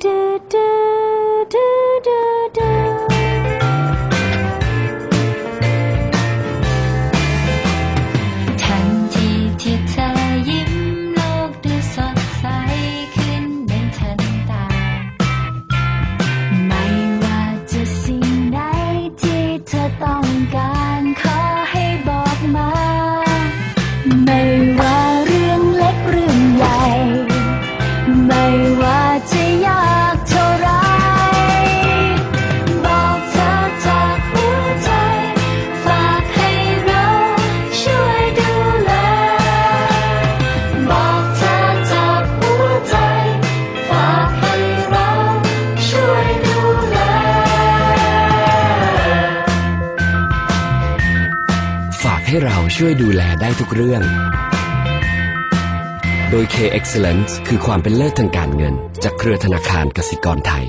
ดูดูดูดูดูทันทีที่เธอยิ้มโลกดูสดใสขึ้นในทันตา ไม่ว่าจะสิ่งใดที่เธอต้องการ ว่าจะยากเท่าไร บอกเธอจากหัวใจ ฝากให้เราช่วยดูแล บอกเธอจากหัวใจ ฝากให้เราช่วยดูแล ฝากให้เราช่วยดูแลได้ทุกเรื่อง โดย K Excellence คือความเป็นเลิศทางการเงิน จากเครือธนาคารกสิกรไทย